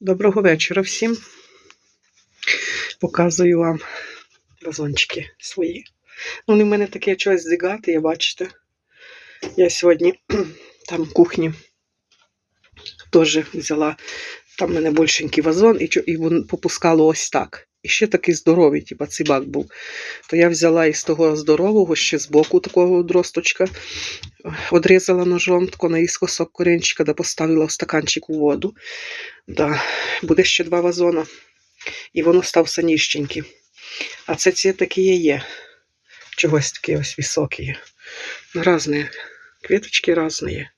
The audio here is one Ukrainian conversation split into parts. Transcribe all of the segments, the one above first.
Доброго вечора всім. Показую вам вазончики свої. Вони в мене таке щось зігати, я бачите. Я сьогодні там в кухні теж взяла, там в мене більшенький вазон, і, і попускало ось так. І ще такий здоровий, типа цибак був. То я взяла із того здорового, ще з боку такого дросточка, одрізала ножом тако наїскосок корінчика, да поставила в стаканчик у воду. Да, буде ще два вазона. І воно став саніщенький. А це ці такі є. Чогось такі ось високі. Разні. Квіточки різні.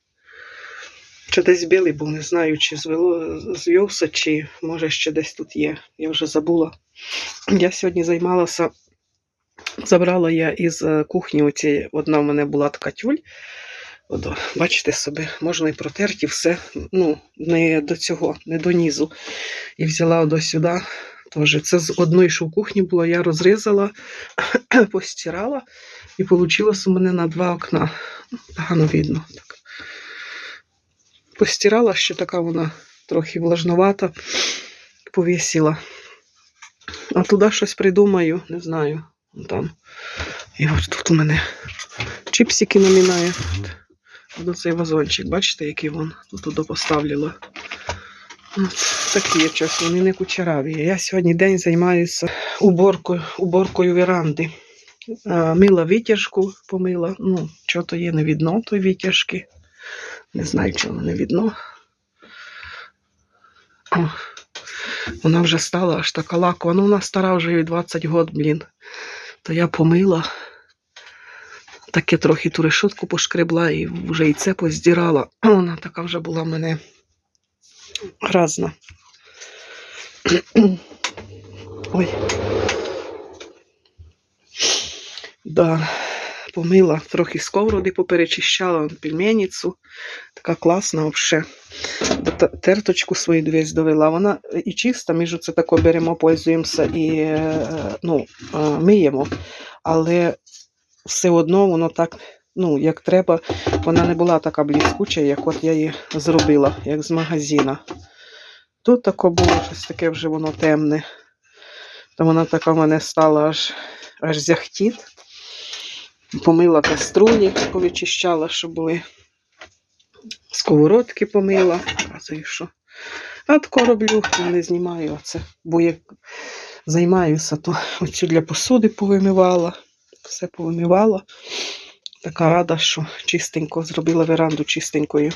Чи десь білий був, не знаю, чи звівся, чи може ще десь тут є. Я вже забула. Я сьогодні займалася, забрала я із е, кухні оці, одна в мене була така тюль. От, бачите собі, можна і протерти все, ну, не до цього, не до низу. І взяла до сюди. Теж. Це з одної, що в кухні було, я розрізала, постирала, і вийшло у мене на два окна. Погано видно. Так. Постирала, ще така вона трохи влажновата, повісила. А туди щось придумаю, не знаю. Там. І от тут у мене чіпсики намінає. От оцей вазончик, бачите, який вон тут туди поставила. От такі щось, вони не кучераві. Я сьогодні день займаюся уборкою, уборкою веранди. Мила витяжку, помила. Ну, що то є, не видно той витяжки. Не знаю, чого не видно. О, вона вже стала аж така лакова. Ну, вона стара вже їй 20 год, блін. То я помила. Таке трохи ту решетку пошкребла і вже і це поздирала. Вона така вже була в мене разна. Ой. Да, помила трохи сковороди поперечищала, пельменницю. Така класна взагалі. Терточку свою дивись довела. Вона і чиста, ми ж це тако беремо, пользуємося і е, ну, е, миємо. Але все одно воно так, ну, як треба, вона не була така блискуча, як от я її зробила, як з магазина. Тут тако було щось таке вже воно темне. То вона така в мене стала аж, аж зяхтіт. Помила каструлі, повичищала, щоб були. Сковородки помила. Показую, що. А тако роблю, не знімаю оце. Бо як займаюся, то оцю для посуди повимивала. Все повимивала. Така рада, що чистенько зробила веранду чистенькою.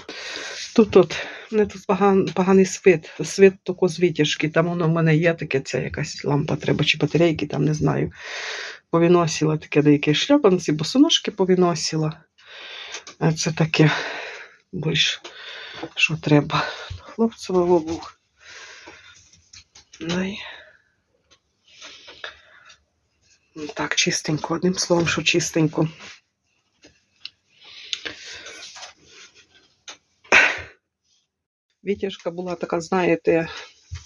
Тут от не тут поган, поганий світ. Світ тако з витяжки. Там воно в мене є таке, це якась лампа треба, чи батарейки, там не знаю. Повіносила таке деякі шльопанці, босоножки повіносила. А це таке більш, що треба. Хлопцева обух. Ну, Так, чистенько, одним словом, що чистенько. Вітяжка була така, знаєте,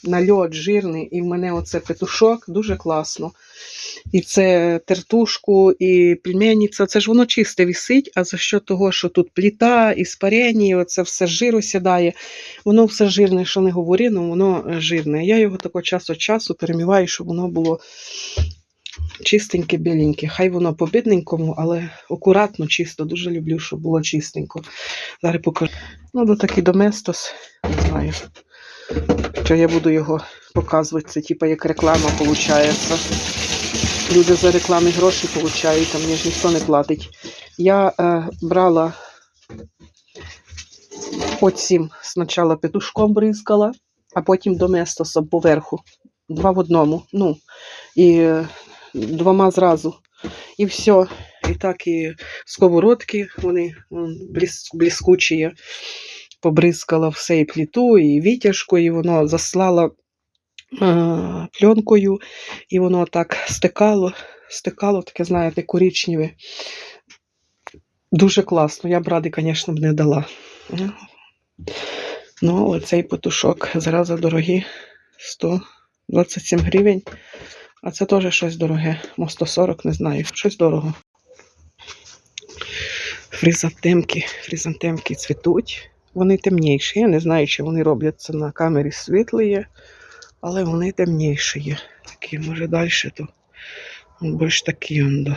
нальот жирний, і в мене оце петушок дуже класно. І це тертушку, і пельменниця, це ж воно чисте висить, а за що того, що тут пліта, іспарення, оце все жиру сідає. Воно все жирне, що не говори, але воно е, жирне. Я його тако час від часу переміваю, щоб воно було чистеньке, біленьке. Хай воно по бідненькому, але акуратно, чисто. Дуже люблю, щоб було чистенько. Зараз покажу. Ну, до такий доместос, не знаю. Що я буду його показувати, це типа як реклама виходить. Люди за реклами гроші получають, а мені ж ніхто не платить. Я е, брала оцім спочатку петушком бризкала, а потім доместосом поверху. Два в одному. Ну, і двома зразу. І все. І так і сковородки, вони блискучі. Побризкала все і пліту, і вітяжку, і воно заслала пленкою, і воно так стикало, стикало, таке, знаєте, коричневе. Дуже класно. Я б ради, звісно, б не дала. Ну, оцей петушок зразу дорогі 127 гривень. А це теж щось дороге. Мо 140, не знаю. Щось дорого. Фризантемки, фризантемки цвітуть. вони темніші. Я не знаю, чи вони роблять це на камері світлі є, але вони темніші є. Такі, може, далі то більш такі он до.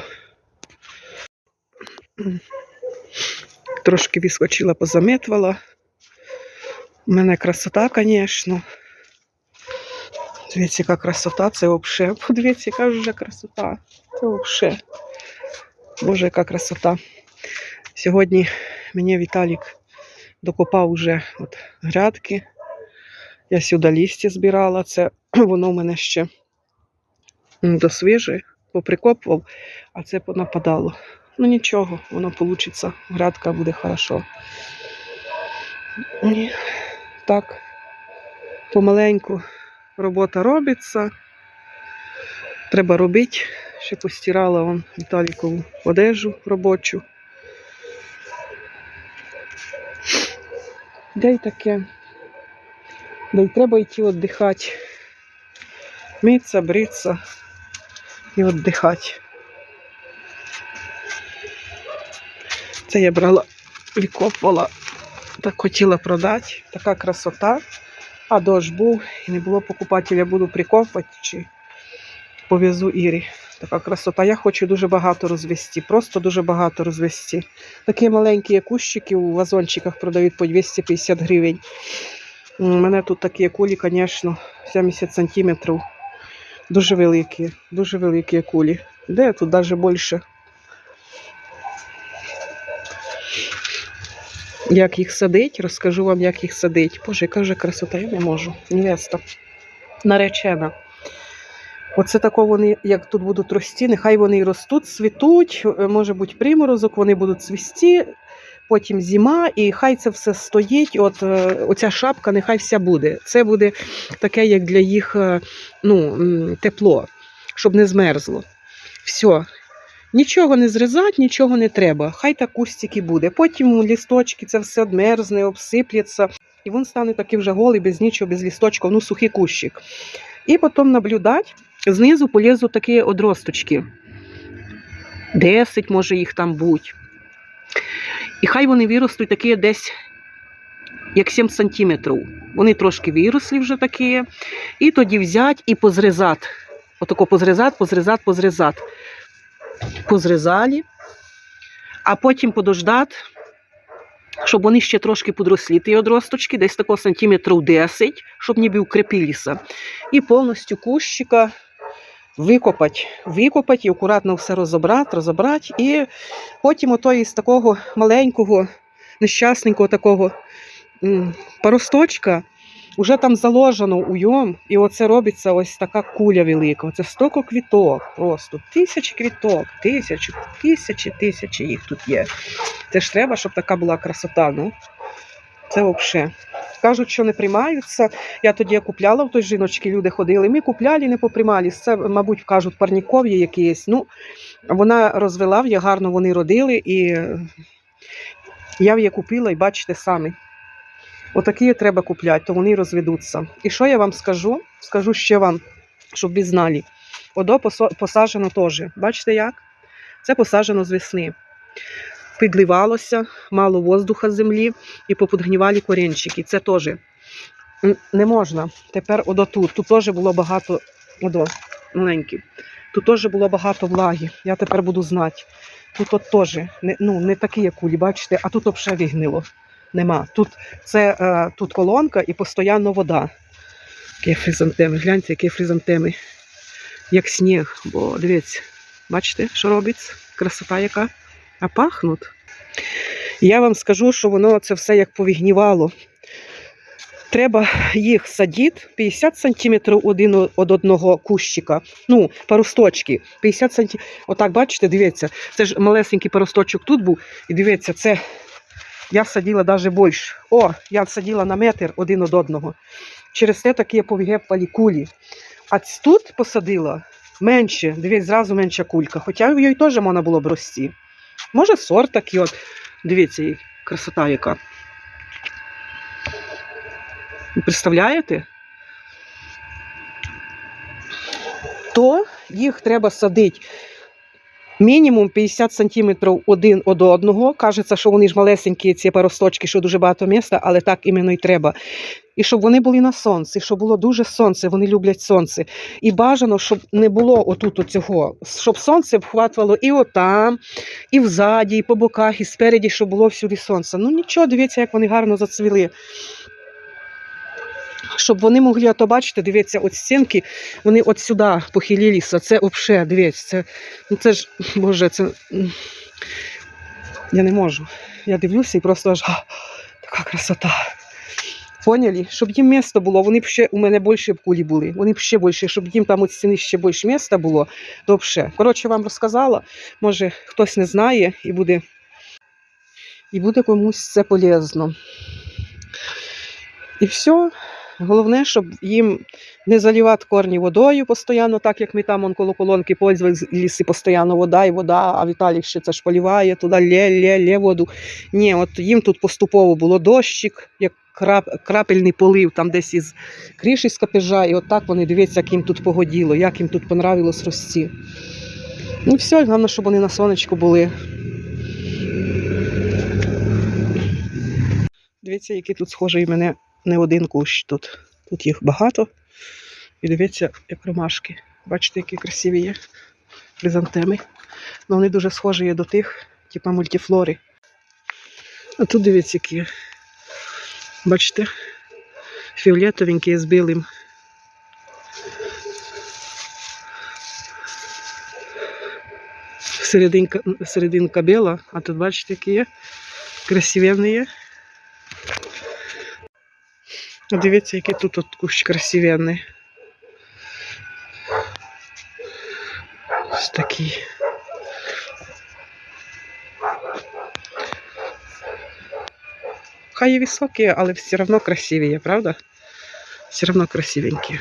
Трошки відскочила, позамітувала. У мене красота, звісно. Дивіться, яка красота, це взагалі. Подивіться, яка вже красота. Це взагалі. Боже, яка красота. Сьогодні мені Віталік докопав уже от грядки. Я сюди лістя збирала. Це воно в мене ще досвіже, поприкопував, а це понападало. Ну нічого, воно вийде. Грядка буде хорошо. І так, помаленьку робота робиться. Треба робити. Ще постирала он Віталікову одежу робочу. Де й таке. Да й треба йти віддихати. Митися, бритися і віддихати. Це я брала, викопувала, так хотіла продати. Така красота. А дощ був і не було покупателя, буду прикопувати чи повезу Ірі. Така красота. Я хочу дуже багато розвести, просто дуже багато розвести. Такі маленькі кущики у вазончиках продають по 250 гривень. У мене тут такі кулі, звісно, 70 сантиметрів. Дуже великі, дуже великі кулі. Де тут навіть більше. Як їх садить, розкажу вам, як їх садить. Боже, яка вже красота, я не можу. Невеста. Наречена. Оце тако вони, як тут будуть рости, нехай вони і ростуть, цвітуть, е, може бути приморозок, вони будуть цвісти, потім зима, і хай це все стоїть. От е, оця шапка, нехай вся буде. Це буде таке, як для їх е, ну, тепло, щоб не змерзло. Все. Нічого не зрізати, нічого не треба. Хай так кустики буде. Потім лісточки, це все одмерзне, обсипляться. І він стане такий вже голий, без нічого, без лісточків, ну сухий кущик. І потім наблюдати, знизу полізуть такі одросточки. 10 може їх там бути. І хай вони виростуть такі десь як 7 сантиметрів. Вони трошки виросли вже такі. І тоді взяти і позрізати. Отако позрізати, позрізати, позрізати. Позрізали, а потім подождати, щоб вони ще трошки подрослі, ті одросточки, десь такого сантиметрів 10, щоб ніби укріпилися. І повністю кущика викопати, викопати і акуратно все розібрати, розібрати. І потім ото із такого маленького, нещасненького такого паросточка вже там заложено уйом, і оце робиться ось така куля велика. Оце столько квіток, просто тисячі квіток, тисячі, тисячі, тисячі їх тут є. Це ж треба, щоб така була красота. Ну, це взагалі. Кажуть, що не приймаються. Я тоді купляла в той жіночки, люди ходили. Ми купляли, не поприймались. Це, мабуть, кажуть, парнікові якісь. Ну, вона розвела, гарно вони родили, і я її купила, і бачите самі. Отакі треба купляти, то вони розведуться. І що я вам скажу? Скажу ще вам, щоб ви знали. Одо посаджено теж. Бачите як? Це посаджено з весни. Підливалося, мало воздуха землі і поподгнівали корінчики. Це теж не можна. Тепер одо тут. Тут теж було багато одо, маленькі. Тут теж було багато влаги. Я тепер буду знати. Тут от теж не, ну, не такі, як кулі, бачите, а тут взагалі вигнило. Нема. Тут це е, тут колонка і постійно вода. Які фризантеми. Гляньте, які фризантеми. Як сніг. Бо дивіться, бачите, що робиться? Красота яка. А пахнуть. Я вам скажу, що воно це все як повігнівало. Треба їх садити 50 см один від одного кущика. Ну, паросточки. 50 см. Отак, бачите, дивіться, це ж малесенький паросточок тут був. І дивіться, це я садила навіть більше. О, я садила на метр один від одного. Через те такі повігепали кулі. А тут посадила менше, дивіться, зразу менша кулька. Хоча в її теж можна було б рости. Може, сорт такий от. Дивіться, красота яка. Представляєте? То їх треба садити Мінімум 50 сантиметрів один од одного. Кажеться, що вони ж малесенькі, ці паросточки, що дуже багато міста, але так іменно й треба. І щоб вони були на сонці, щоб було дуже сонце, вони люблять сонце. І бажано, щоб не було отут оцього, щоб сонце вхватувало і отам, і взаді, і по боках, і спереді, щоб було всюди сонце. Ну нічого, дивіться, як вони гарно зацвіли. Щоб вони могли, а то бачите, дивіться, от стінки, вони от сюди похилилися. Це взагалі, дивіться, це, ну це ж, боже, це. Я не можу. Я дивлюся і просто аж а, така красота. Поняли? Щоб їм місто було, вони б ще у мене більше кулі були. Вони б ще більше, щоб їм там от стіни ще більше міста було, то взагалі. Коротше, вам розказала. Може, хтось не знає і буде, і буде комусь це полезно. І все. Головне, щоб їм не заливати корні водою постійно, так як ми там коло колонки пользувалися, постійно вода і вода, а Віталік ще це ж поліває, туди лє, лє, лє воду. Ні, от їм тут поступово було дощик, як крап, крапельний полив, там десь із кріші з капежа, і от так вони дивіться, як їм тут погоділо, як їм тут понравилось рости. Ну все, головне, щоб вони на сонечку були. Дивіться, який тут схожий мене не один кущ тут. Тут їх багато. І дивіться, як ромашки. Бачите, які красиві є хризантеми. Ну, вони дуже схожі є до тих, типа мультифлори. А тут дивіться, які. Бачите? Фіолетовенькі з білим. Серединка, серединка біла, а тут бачите, які є. Красивенні є. Дивіться, який тут от кущ красивенний. Ось такий. Хай і високі, але все одно красиві правда? Все одно красивенькі.